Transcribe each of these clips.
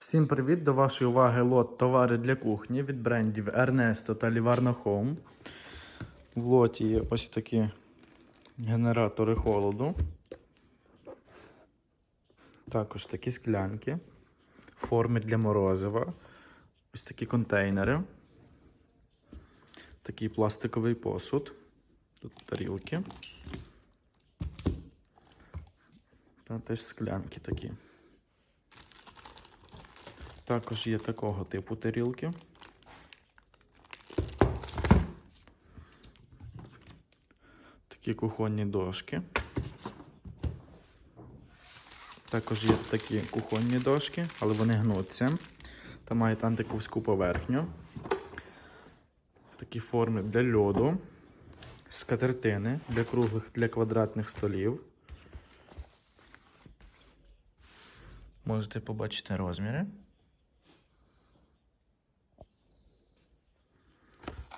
Всім привіт! До вашої уваги лот товари для кухні від брендів Ernesto та Livarno Home. В лоті є ось такі генератори холоду. Також такі склянки, форми для морозива, ось такі контейнери, такий пластиковий посуд, тут тарілки. Та теж склянки такі. Також є такого типу тарілки. Такі кухонні дошки. Також є такі кухонні дошки, але вони гнуться та мають антиковську поверхню. Такі форми для льоду, скатертини для круглих для квадратних столів. Можете побачити розміри.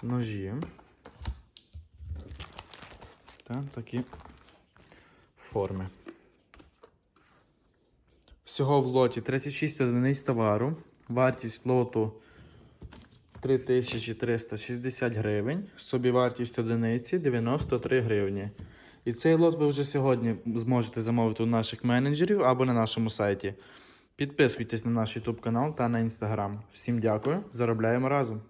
Ножі. Та такі форми. Всього в лоті 36 одиниць товару. Вартість лоту 3360 гривень. Собівартість одиниці 93 гривні. І цей лот ви вже сьогодні зможете замовити у наших менеджерів або на нашому сайті. Підписуйтесь на наш YouTube канал та на Instagram. Всім дякую. Заробляємо разом!